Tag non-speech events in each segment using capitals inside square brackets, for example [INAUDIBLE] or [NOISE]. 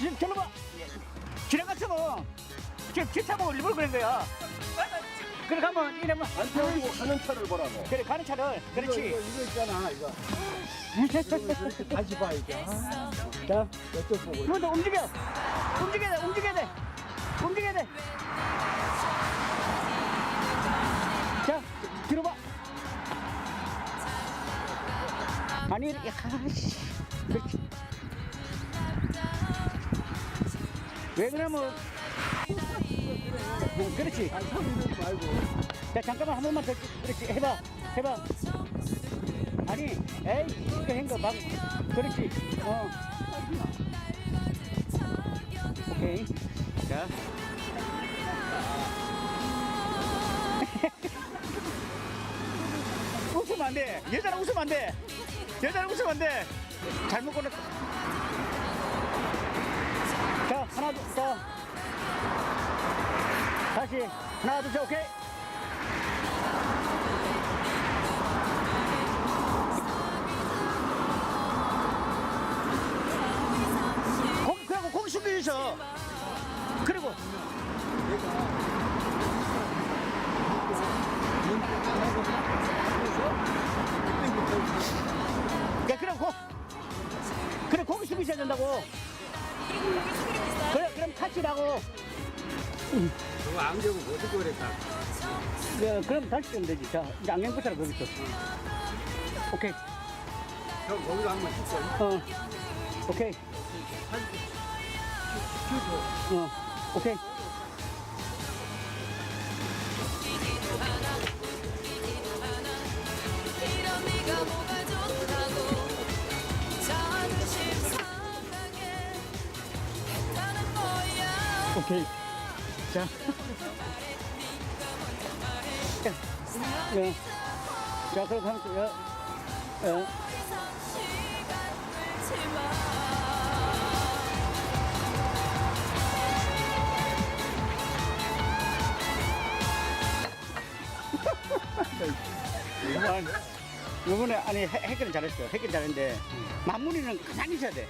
지- 저로 봐. 지뢰 같은 거. 지금 기차보고 일부러 그런 거야. 그래 가면 이러면 안 태우고 가는 차를 보라고. 그래 가는 차를 이거, 그렇지. 이거, 이거 있잖아, 이거. 이러면 저렇게 다시 봐, 이게. 아, 자, 저쪽 보고. 이거 더 움직여. 움직여야 돼. 움직여야 돼. 움직여야 돼. 자, 뒤로 봐. 아니, 이렇게 가시. 그렇지. 왜 그러면 뭐, 그렇지. 자 잠깐만 한 번만 더 그렇지 해봐. 해봐. 아니 에이 이거 한거 막 그렇지. 어. 오케이. 자. 웃으면 안 돼. 여자는 웃으면 안 돼. 여자는 웃으면 안 돼. 잘못 걸렸다 자 하나 둘더 다시 하나 둘셋 오케이 거기 그리고 거기 숨겨 있어. 그리고 야 그럼 거 그래 거기 있어야 된다고. 그래 그럼 타치라고. 저거 안경은 어떻게 그랬다. 야, 그럼 다시 쓰면 되지. 자 이제 안경 붙여라 거기서. 오케이. 형, 거기도 한번 찍자. 어. 오케이. 어. 오케이. 오케이. 자. 자, 네. 자, 하면 돼. 야, [LAUGHS] [LAUGHS] 야. 이상 이번에, 아니, 해- 해결은 잘했어. 해결 잘했는데, 마무리는 가만히 있어야 돼.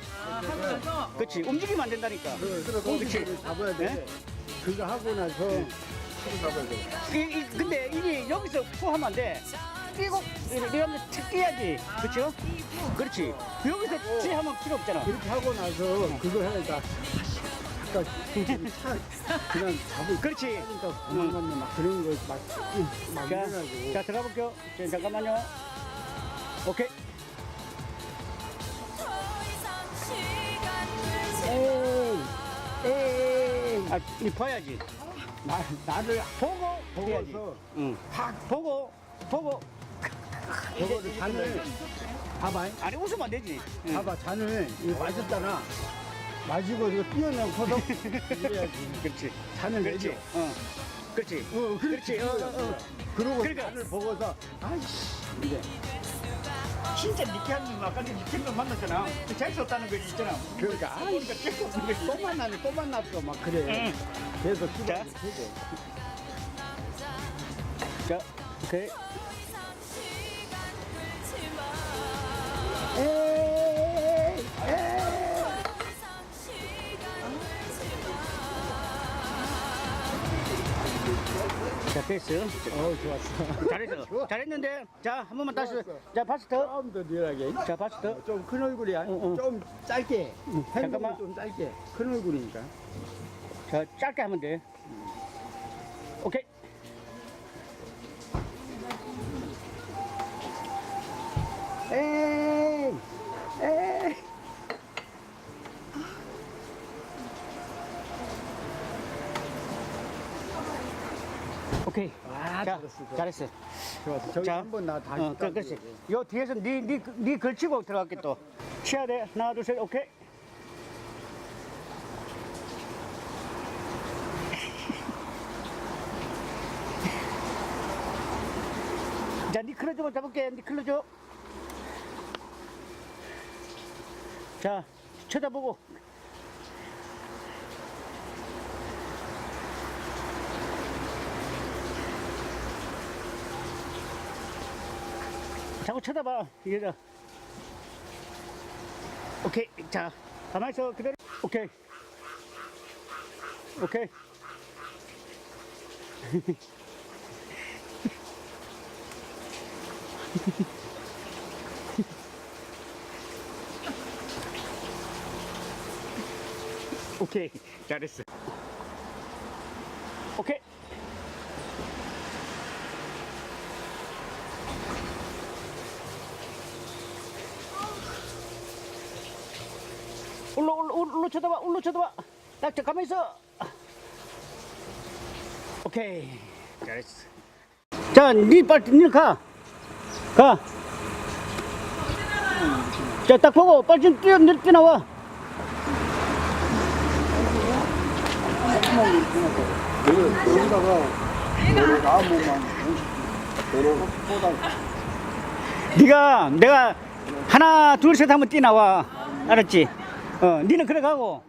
그치. 움직이면 안 된다니까. 그래, 그래. 거기를 잡아야 돼. 네? 그거 하고 나서 손 잡아야 돼. 이, 이, 근데 이게 여기서 코 하면 안 돼. 뛰고, 이러면 탁 뛰어야지. 그쵸? 그렇지. 여기서 쥐 하면 필요 없잖아. 그렇게 하고 나서 그거 하니까 아까 차 그냥 잡을 그렇지. 그러니까 그만하면 막 그런 거막막 자, 일어나고 자 들어가 볼게요. 자, 잠깐만요. 오케이. 에이 아, 이 봐야지. 나, 나를 보고 해야지. 보고서 응. 확 보고 보고. 저거를 잔을 봐봐 아니 웃으면 안 되지. 응. 봐봐 잔을 이거 맞았잖아 마시고 이거 뛰어넘고서 이래야지 [LAUGHS] 그렇지. 잔을 그렇지. 내줘 어. 그렇지. 어, 그렇지. 어, 어, 어. 그러고 그러니까. 잔을 보고서 아이씨 이제 진짜 하는 거 아까 니케 놈 만났잖아. 재수 없다는 거지 있잖아. 그러니까 그러니까 재수 없는 거지. 또 만나네 또 만났어 막 그래 응. 계속 자. 기다려 되고 자, 마에 자, 됐어요. 어 좋았어 [LAUGHS] 잘했어. [LAUGHS] 잘했는데. 자, 한 번만 다시. 좋았어. 자, 파스 더. 조금 더 늘하게 자, 파스 더. 좀큰 얼굴이야 응, 응. 좀 짧게 잠깐만. 행동은 좀 짧게 큰 얼굴이니까 자, 짧게 하면 돼. 오케이. 아 자, 잘했어. 잘했어. 좋았어 저기 자, 한번 나 다시 어, 그, 그렇지. 요 뒤에서 니, 니, 니 걸치고 들어갈게 또. 치야 돼. 하나, 둘, 셋, 오케이. [LAUGHS] 자, 니 클로즈만 잡을게. 니 클로즈. 자, 쳐다보고. 자꾸 쳐다봐, 여자. 오케이. 자, 가만히 있어. 그대로. 오케이. 오케이. [LAUGHS] 오케이. 잘했어. 오케이. 올라 올라 올라 쳐다봐 올라 쳐다봐 딱저 가만히 있어 오케이 잘했어 자니 빨리 니 가. 가. 자, 딱 보고 빨리 좀 뛰어, 뛰어, 뛰어나와. 내가 여기다가 내가 아무만 50 내려서 쏟아 네가 내가 하나, 둘, 셋 하면 뛰어나와. 알았지? 어, 니는 그래 가고